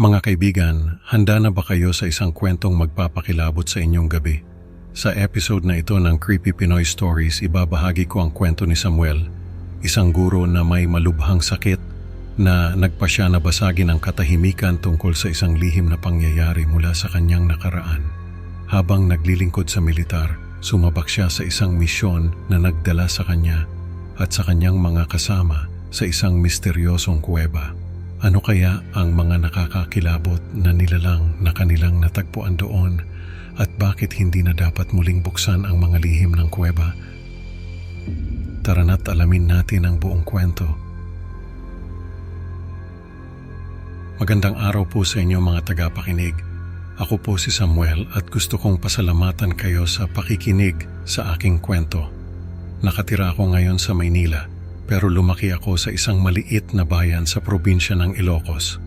Mga kaibigan, handa na ba kayo sa isang kwentong magpapakilabot sa inyong gabi? Sa episode na ito ng Creepy Pinoy Stories, ibabahagi ko ang kwento ni Samuel, isang guro na may malubhang sakit na nagpasya na basagin ang katahimikan tungkol sa isang lihim na pangyayari mula sa kanyang nakaraan. Habang naglilingkod sa militar, sumabak siya sa isang misyon na nagdala sa kanya at sa kanyang mga kasama sa isang misteryosong kuweba. Ano kaya ang mga nakakakilabot na nilalang na kanilang natagpuan doon at bakit hindi na dapat muling buksan ang mga lihim ng kuweba? Tara na't alamin natin ang buong kwento. Magandang araw po sa inyo mga tagapakinig. Ako po si Samuel at gusto kong pasalamatan kayo sa pakikinig sa aking kwento. Nakatira ako ngayon sa Maynila pero lumaki ako sa isang maliit na bayan sa probinsya ng Ilocos.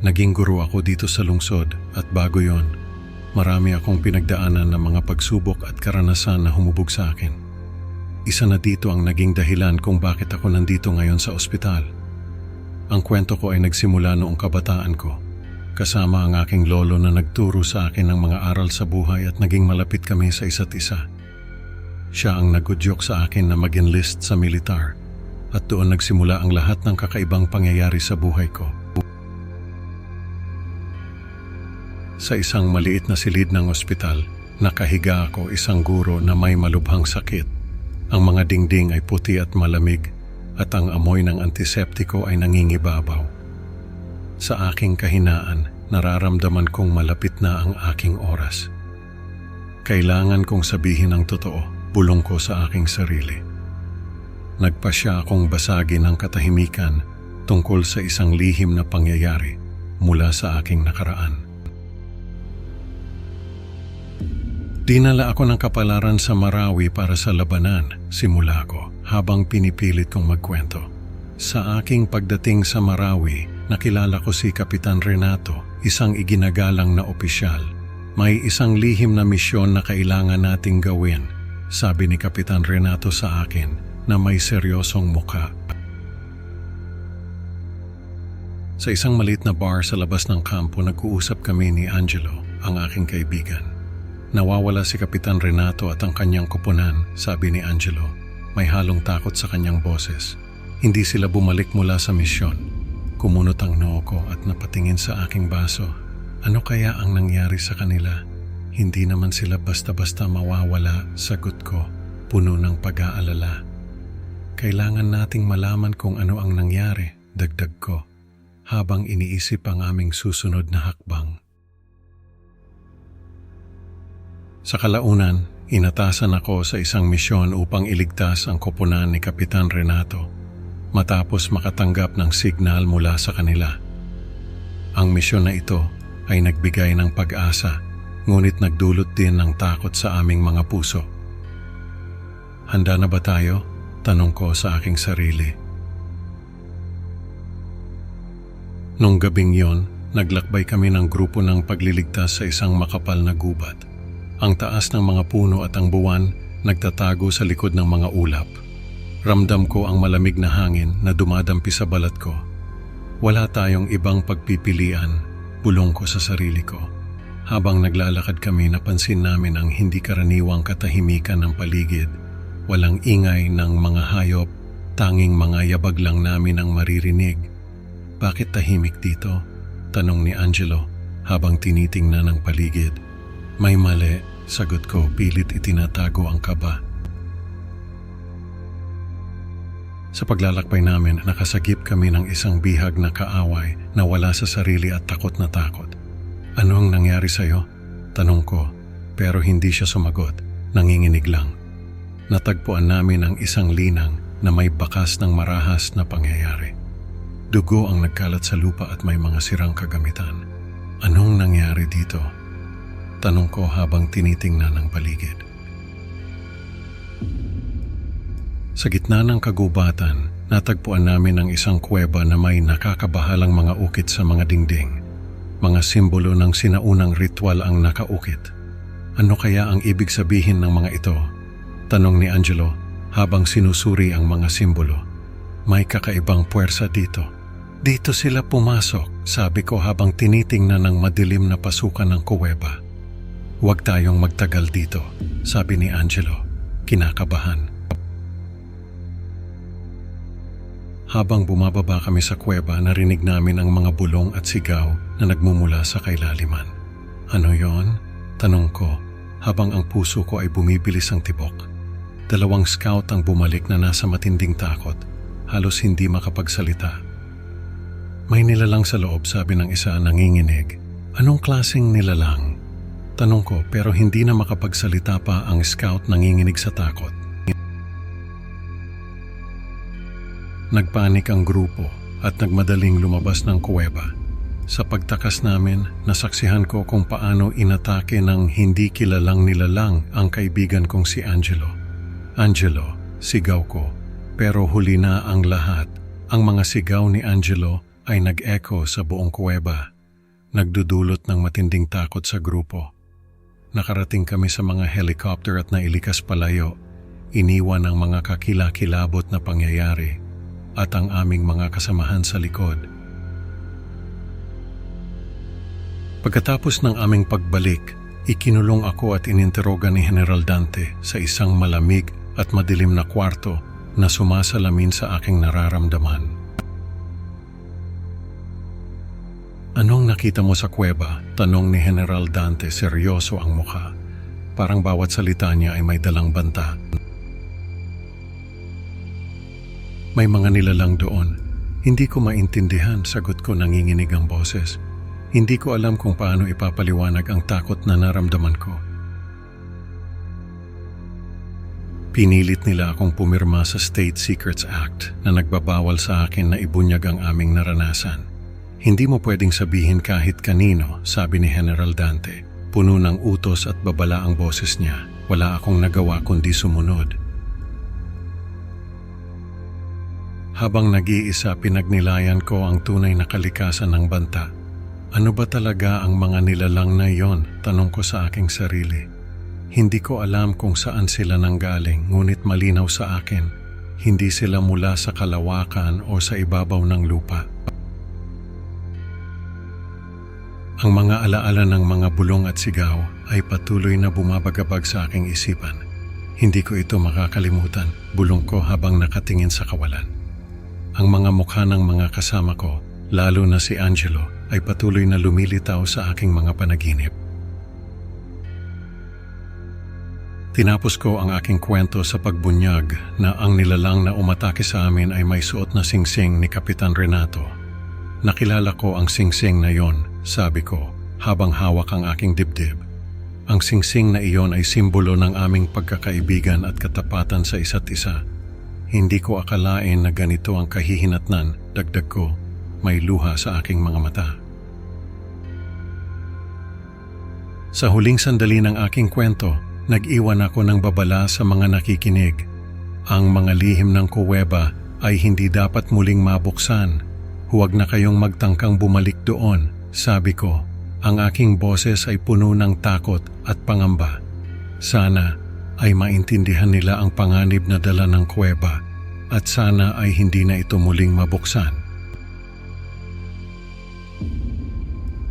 Naging guro ako dito sa lungsod at bago yon, marami akong pinagdaanan ng mga pagsubok at karanasan na humubog sa akin. Isa na dito ang naging dahilan kung bakit ako nandito ngayon sa ospital. Ang kwento ko ay nagsimula noong kabataan ko, kasama ang aking lolo na nagturo sa akin ng mga aral sa buhay at naging malapit kami sa isa't isa. Siya ang nagudyok sa akin na mag-enlist sa militar at doon nagsimula ang lahat ng kakaibang pangyayari sa buhay ko. Sa isang maliit na silid ng ospital, nakahiga ako isang guro na may malubhang sakit. Ang mga dingding ay puti at malamig at ang amoy ng antiseptiko ay nangingibabaw. Sa aking kahinaan, nararamdaman kong malapit na ang aking oras. Kailangan kong sabihin ang totoo, bulong ko sa aking sarili. Nagpasya akong basagin ang katahimikan tungkol sa isang lihim na pangyayari mula sa aking nakaraan. Dinala ako ng kapalaran sa Marawi para sa labanan, simula ko, habang pinipilit kong magkwento. Sa aking pagdating sa Marawi, nakilala ko si Kapitan Renato, isang iginagalang na opisyal. May isang lihim na misyon na kailangan nating gawin, sabi ni Kapitan Renato sa akin na may seryosong muka. Sa isang maliit na bar sa labas ng kampo, nag-uusap kami ni Angelo, ang aking kaibigan. Nawawala si Kapitan Renato at ang kanyang kupunan, sabi ni Angelo. May halong takot sa kanyang boses. Hindi sila bumalik mula sa misyon. Kumunot ang noo ko at napatingin sa aking baso. Ano kaya ang nangyari sa kanila? Hindi naman sila basta-basta mawawala, sagot ko, puno ng pag-aalala. Kailangan nating malaman kung ano ang nangyari, dagdag ko, habang iniisip ang aming susunod na hakbang. Sa kalaunan, inatasan ako sa isang misyon upang iligtas ang koponan ni Kapitan Renato matapos makatanggap ng signal mula sa kanila. Ang misyon na ito ay nagbigay ng pag-asa ngunit nagdulot din ng takot sa aming mga puso. Handa na ba tayo? Tanong ko sa aking sarili. Nung gabing yon, naglakbay kami ng grupo ng pagliligtas sa isang makapal na gubat. Ang taas ng mga puno at ang buwan nagtatago sa likod ng mga ulap. Ramdam ko ang malamig na hangin na dumadampi sa balat ko. Wala tayong ibang pagpipilian, bulong ko sa sarili ko. Habang naglalakad kami napansin namin ang hindi karaniwang katahimikan ng paligid. Walang ingay ng mga hayop, tanging mga yabag lang namin ang maririnig. Bakit tahimik dito? Tanong ni Angelo habang tinitingnan ang paligid. May mali, sagot ko pilit itinatago ang kaba. Sa paglalakbay namin, nakasagip kami ng isang bihag na kaaway na wala sa sarili at takot na takot. Ano ang nangyari sa'yo? Tanong ko, pero hindi siya sumagot. Nanginginig lang. Natagpuan namin ang isang linang na may bakas ng marahas na pangyayari. Dugo ang nagkalat sa lupa at may mga sirang kagamitan. Anong nangyari dito? Tanong ko habang tinitingnan ang paligid. Sa gitna ng kagubatan, natagpuan namin ang isang kuweba na may nakakabahalang mga ukit sa mga dingding. Mga simbolo ng sinaunang ritual ang nakaukit. Ano kaya ang ibig sabihin ng mga ito? Tanong ni Angelo habang sinusuri ang mga simbolo. May kakaibang puwersa dito. Dito sila pumasok, sabi ko habang tinitingnan ng madilim na pasukan ng kuweba. Huwag tayong magtagal dito, sabi ni Angelo, kinakabahan. Habang bumababa kami sa kuweba, narinig namin ang mga bulong at sigaw na nagmumula sa kailaliman. Ano yon? Tanong ko, habang ang puso ko ay bumibilis ang tibok. Dalawang scout ang bumalik na nasa matinding takot, halos hindi makapagsalita. May nilalang sa loob, sabi ng isa nanginginig. Anong klaseng nilalang? Tanong ko pero hindi na makapagsalita pa ang scout nanginginig sa takot. Nagpanik ang grupo at nagmadaling lumabas ng kuweba. Sa pagtakas namin, nasaksihan ko kung paano inatake ng hindi kilalang nilalang ang kaibigan kong si Angelo. Angelo, sigaw ko. Pero huli na ang lahat. Ang mga sigaw ni Angelo ay nag-echo sa buong kuweba. Nagdudulot ng matinding takot sa grupo. Nakarating kami sa mga helicopter at nailikas palayo. Iniwan ang mga kakilakilabot na pangyayari at ang aming mga kasamahan sa likod. Pagkatapos ng aming pagbalik, ikinulong ako at ininteroga ni General Dante sa isang malamig at madilim na kwarto na sumasalamin sa aking nararamdaman. Anong nakita mo sa kuweba? Tanong ni General Dante seryoso ang mukha. Parang bawat salita niya ay may dalang banta. May mga nilalang doon. Hindi ko maintindihan, sagot ko nanginginig ang boses. Hindi ko alam kung paano ipapaliwanag ang takot na naramdaman ko. Pinilit nila akong pumirma sa State Secrets Act na nagbabawal sa akin na ibunyag ang aming naranasan. Hindi mo pwedeng sabihin kahit kanino, sabi ni General Dante. Puno ng utos at babala ang boses niya. Wala akong nagawa kundi sumunod. Habang nag-iisa, pinagnilayan ko ang tunay na kalikasan ng banta. Ano ba talaga ang mga nilalang na iyon? Tanong ko sa aking sarili. Hindi ko alam kung saan sila nanggaling, ngunit malinaw sa akin, hindi sila mula sa kalawakan o sa ibabaw ng lupa. Ang mga alaala ng mga bulong at sigaw ay patuloy na bumabagabag sa aking isipan. Hindi ko ito makakalimutan, bulong ko habang nakatingin sa kawalan. Ang mga mukha ng mga kasama ko, lalo na si Angelo, ay patuloy na lumilitaw sa aking mga panaginip. Tinapos ko ang aking kwento sa pagbunyag na ang nilalang na umatake sa amin ay may suot na singsing ni Kapitan Renato. Nakilala ko ang singsing na yon, sabi ko, habang hawak ang aking dibdib. Ang singsing na iyon ay simbolo ng aming pagkakaibigan at katapatan sa isa't isa. Hindi ko akalain na ganito ang kahihinatnan, dagdag ko, may luha sa aking mga mata. Sa huling sandali ng aking kwento, nag-iwan ako ng babala sa mga nakikinig. Ang mga lihim ng kuweba ay hindi dapat muling mabuksan. Huwag na kayong magtangkang bumalik doon, sabi ko. Ang aking boses ay puno ng takot at pangamba. Sana ay maintindihan nila ang panganib na dala ng kuweba at sana ay hindi na ito muling mabuksan.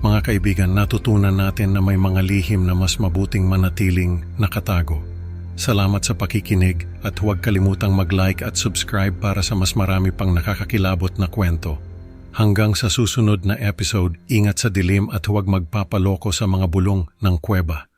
Mga kaibigan, natutunan natin na may mga lihim na mas mabuting manatiling nakatago. Salamat sa pakikinig at huwag kalimutang mag-like at subscribe para sa mas marami pang nakakakilabot na kwento. Hanggang sa susunod na episode, ingat sa dilim at huwag magpapaloko sa mga bulong ng kuweba.